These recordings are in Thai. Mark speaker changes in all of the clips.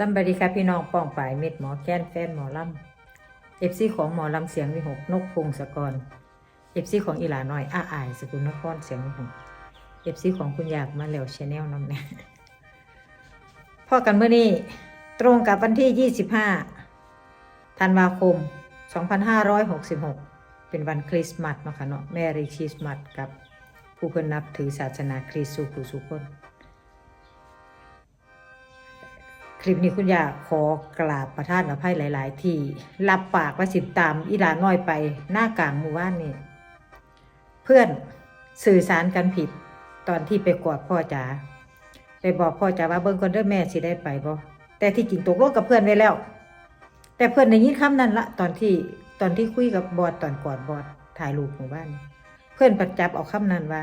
Speaker 1: สำบดีค่ะพี่น้องป้องปายเม็ดหมอแค้นแฟนหมอลำเอฟซีของหมอลำเสียงวิหกนกพงศกรเอฟซีของอีหลาน้อยอาอายสกุลนครเสียงวิหกเอฟซีของคุณอยากมาแล้วชาแนลน้ำเนี่ยพ่อกันเมื่อนี้ตรงกับวันที่ 25 ธันวาคม 2566 เป็นวันคริสต์มาสเนาะค่ะเนาะแมรี่คริสต์มาสกับผู้เพิ่นนับถือศาสนาคริสต์สู่ผู้สุคน คลิปนี้คุณยาขอกราบประท่านอภัยหลาย ๆ ที่รับปากว่าสิบตามอีลาน้อยไปหน้ากลางหมู่บ้านนี่เพื่อนสื่อสารกันผิดตอนที่ไปกอดพ่อจ๋าไปบอกพ่อจ๋าว่าเบิ่งคนเด้อแม่สิได้ไปบ่แต่ที่จริงตกลงกับเพื่อนไว้แล้ว แต่เพื่อนได้ยินคำนั้นละตอนที่ตอนที่คุยกับบอดตอนกอดบอดถ่ายรูปหมู่บ้าน เพื่อนประจับเอาคำนั้นว่า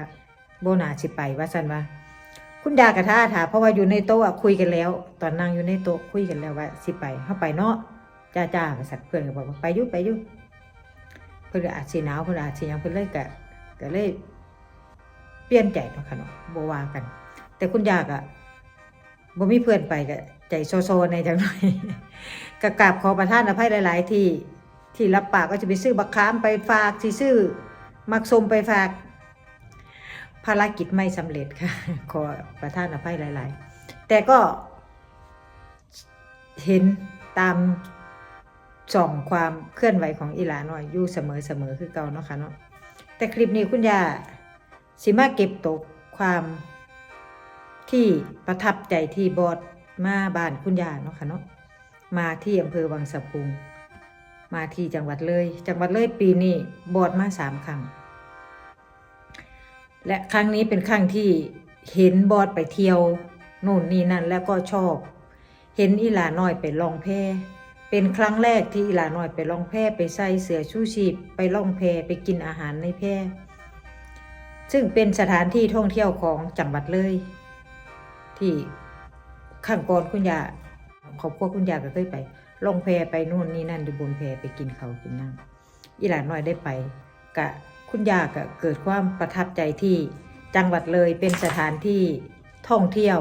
Speaker 1: โบนาสิไปว่าสันว่า คุณยากระท่าถามเพราะว่าอยู่ในโต๊ะคุยกันแล้ว ตอนนั่งอยู่ในโต๊ะคุยกันแล้วว่าสิไปเข้าไปเนาะจ้าจ้าสัตว์เพื่อนก็บอกว่าไปยุไปยุเพื่อนอาจสีหนาวเพื่อนอาจสียังเพื่อนเลยกะก็เลยเปลี่ยนใจเนาะค่ะเนาะบวากัน แต่คุณยากอะบ่มีเพื่อนไปก็ใจโซโซในจังหน่อยกะกราบขอประท่านอภัยหลาย ๆ ที่ที่รับปากก็จะไปซื้อบักขามไปฝากที่ซื้อมักสมไปฝาก ภารกิจไม่สำเร็จค่ะ ขอประท่านอภัยหลาย ๆ แต่ก็เห็นตามส่องความเคลื่อนไหวของอีหลาหน่อยอยู่เสมอๆคือเก่าเนาะค่ะเนาะแต่คลิปนี้คุณยาสิมาเก็บตกความที่ประทับใจที่บอดมาบ้านคุณยาเนาะค่ะเนาะมาที่อำเภอวังสะพุง มาที่จังหวัดเลย จังหวัดเลยปีนี้บอดมาสามครั้ง และครั้งนี้เป็นครั้งที่เห็นบอดไปเที่ยวโน่นนี่นั่นแล้วก็ชอบ เห็นอีหลาน้อยไปล่องแพเป็นครั้งแรกที่อีหลาน้อยไปล่องแพไปใส่เสื้อชูชีพไปล่องแพไปกินอาหารในแพซึ่งเป็นสถานที่ท่องเที่ยวของจังหวัดเลย ที่ข้างก่อนคุณยาครอบครัวคุณยาก็เคยไปล่องแพไปนู่นนี่นั่นอยู่บนแพไปกินเขากินน้ำอีหลาน้อยได้ไปกะ คุณยากเกิดความประทับใจที่จังหวัดเลยเป็นสถานที่ท่องเที่ยว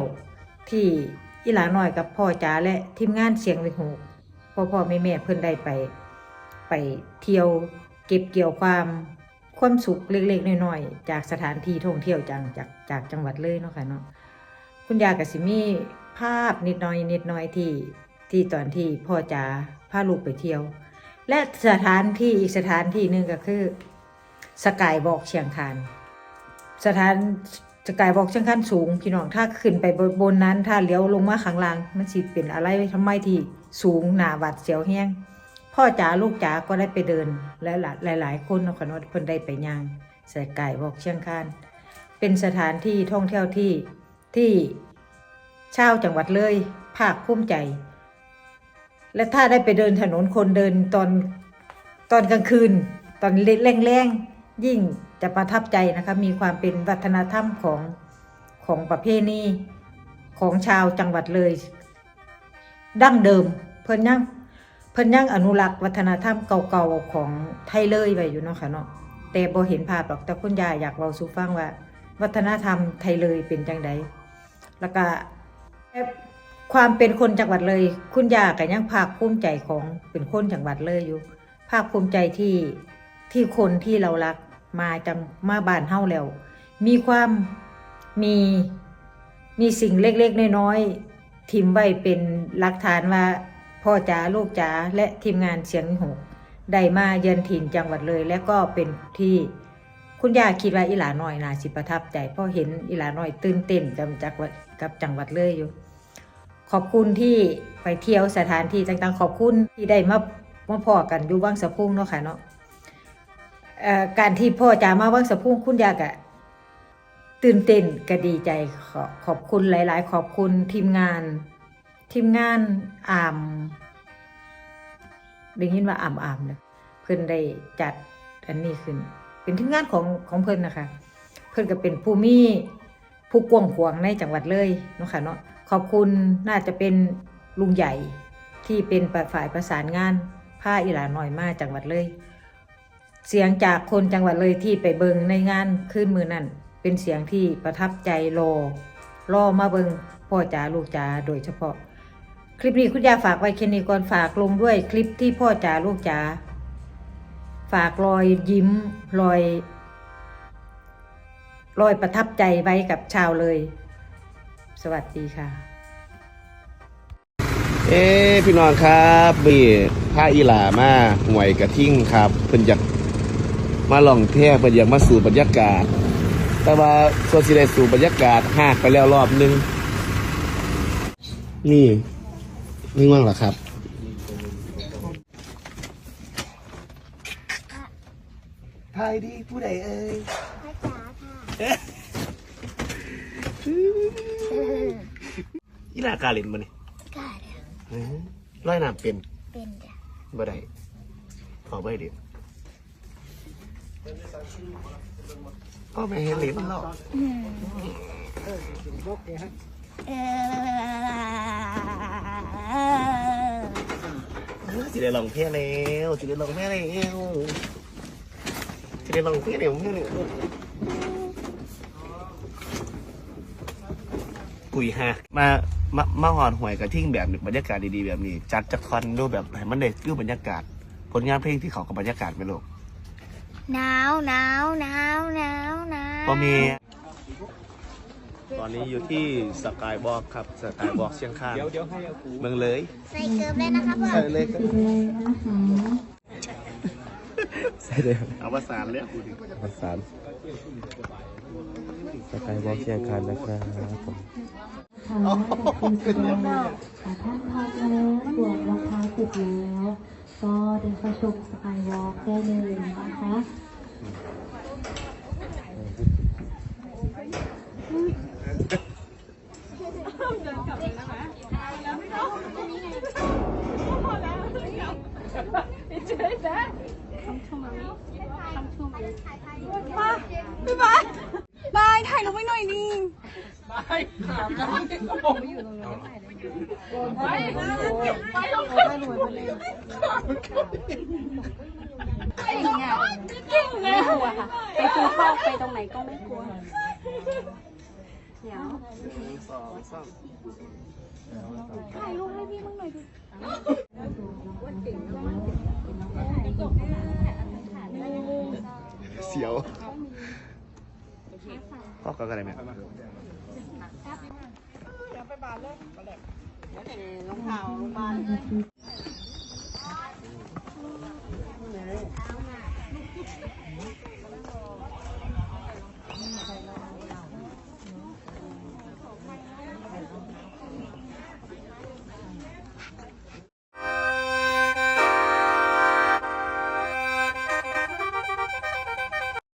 Speaker 1: ที่อีหลาน้อยกับพ่อจ๋าและทีมงานเสียงวิหกพ่อพ่อแม่แม่เพิ่อนได้ไป ไปเที่ยวเก็บเกี่ยวความความสุขเล็กๆน้อยๆจากสถานที่ท่องเที่ยวจังจากจากจังหวัดเลยเนาะค่ะเนาะคุณยากับสิมีภาพนิดหน้อยนิดหน้อยที่ที่ตอนที่พ่อจ๋าพาลูกไปเที่ยว และสถานที่อีกสถานที่หนึ่งก็คือ สกายบอกเชียงคานสถานสกายบอกเชียงคานสูง พี่น้องถ้าขึ้นไปบนนั้น ถ้าเลี้ยวลงมาข้างล่าง มันสิเป็นอะไรทำไมที่สูงหนาหวัดเสียวแห้งพ่อจ๋าลูกจ๋าก็ได้ไปเดิน และหลายหลายๆคนนะค่ะเนาะเพิ่นได้ไปย่างสกายบอกเชียงคานเป็นสถานที่ท่องเที่ยวที่ที่ชาวจังหวัดเลยภาคภูมิใจ และถ้าได้ไปเดินถนนคนเดินตอนตอนกลางคืน ตอนแรงๆ ยิ่งจะประทับใจนะคะมีความเป็นวัฒนธรรมของของประเพณีของชาวจังหวัดเลย ดั้งเดิมเพิ่นยังเพิ่นยังอนุรักษ์วัฒนธรรมเก่าๆของไทยเลยไว้อยู่เนาะค่ะเนาะแต่บ่เห็นภาพหรอกแต่คุณยายอยากเว้าสู่ฟังว่า วัฒนธรรมไทยเลยเป็นจังไดแล้วก็ความเป็นคนจังหวัดเลย คุณยาก็ยังภาคภูมิใจของเป็นคนจังหวัดเลยอยู่ ภาคภูมิใจที่ที่คนที่เรารัก มาจังมาบ้านเฮาแล้ว มีความมีมีสิ่งเล็กๆน้อยๆทิมไว้เป็นหลักฐานว่าพ่อจ๋าลูกจ๋าและทีมงานเสียงหกได้มาเยือนถิ่นจังหวัดเลย และก็เป็นที่คุณย่าคิดว่าอีหลาน้อยนาสิประทับใจเพราะเห็นอีหลาน้อยตื่นเต้นกับจังหวัดกับจังหวัดเลยอยู่ ขอบคุณที่ไปเที่ยวสถานที่ต่างๆ ขอบคุณที่ได้มามาพอกันอยู่ว่างสะพุ่งเนาะค่ะเนาะ การที่พ่อจ๋ามาว่างสะพุ่งคุณยากะตื่นเต้นก็ดีใจขอขอบคุณหลาย ๆ ขอบคุณทีมงาน ทีมงานอ่ามได้ยินว่าอ่ามอ่ามเนี่ยเพิ่อนได้จัดอันนี้ขึ้น เป็นทีมงานของของเพิ่อนนะคะ เพิ่อนก็เป็นผู้มีผู้กว้างขวางในจังหวัดเลยเนาะค่ะเนาะขอบคุณน่าจะเป็นลุงใหญ่ที่เป็นฝ่ายประสานงานผ้าอีหลาหน่อยมาจังหวัดเลย เสียงจากคนจังหวัดเลยที่ไปเบิงในงานขึ้นมือนั่นเป็นเสียงที่ประทับใจรอรอมาเบิงพ่อจ๋าลูกจ๋าโดยเฉพาะ คลิปนี้คุณยาฝากไว้แค่นี้ก่อนฝากลงด้วยคลิปที่พ่อจ๋าลูกจ๋าฝากรอยยิ้มรอยรอยประทับใจไว้กับชาวเลย สวัสดีค่ะ
Speaker 2: เอ้พี่น้องครับบีผ้าอีหลามาห่วยกระทิ่งครับเพิ่นอยาก มาล่องแพเพิ่นอยากมาสู่บรรยากาศ แต่ว่าส่วนสิได้สู่บรรยากาศหากไปแล้วรอบนึง นี่นี่ว่างเหรอครับทายดีผู้ใดเอ่ย
Speaker 3: พ่อจ๋าค่ะ
Speaker 2: อีหลากาเล่นมานี่
Speaker 3: กล้าเด้อ
Speaker 2: ร้อยน้ำเป็น
Speaker 3: เป็นเด้อ
Speaker 2: บ่ได้ขอไปเด็ด ก็ไม่เห็นเหรียญหรอก
Speaker 3: เออ
Speaker 2: สิได้ลองเพลงแล้วสิได้ลองเพลงแล้วสิได้ลองเพลงแล้วเพลงแล้วกุยฮะมามามาหอนหวยกระทิ่งแบบบรรยากาศดีๆแบบนี้ จัดจักคอนดูแบบให้มันได้ฟิลบรรยากาศ ผลงานเพลงที่เขากับบรรยากาศไหมลูก
Speaker 3: หนาวหนาวหนาวหนาวหนาว
Speaker 2: ก็มีตอนนี้อยู่ที่สกายบอกครับสกายบอกเชียงคานเมืองเลย
Speaker 3: ใส่เกลือเลยนะคะพ่อ
Speaker 2: ใส่เลยครับใส่เลยเอาภาษานเลยพูดดิ
Speaker 4: ประสานสกายวอล์กเชียงคานนะครับผม
Speaker 5: ค่ะคุณสุดยอดค่ะท่านพักแล้วสวมรองเท้าเสร็จแล้ว ก็เดินเข้าชมสกายวอล์กได้เลยนะคะ
Speaker 6: บายถ่ายรูปไว้หน่อยดิเก่งอะเก่งเลย ไม่กลัวค่ะ ไปซื้อข้าวไปตรงไหนก็ไม่กลัวเดี๋ยวถ่ายรูปให้พี่มั่งหน่อยดิ
Speaker 2: เสียวพ่อก็อะไรไหม ปลา
Speaker 3: เล
Speaker 2: ยมาเลยเดี๋ยวเห็นล
Speaker 5: งเท้าลงบาลเลย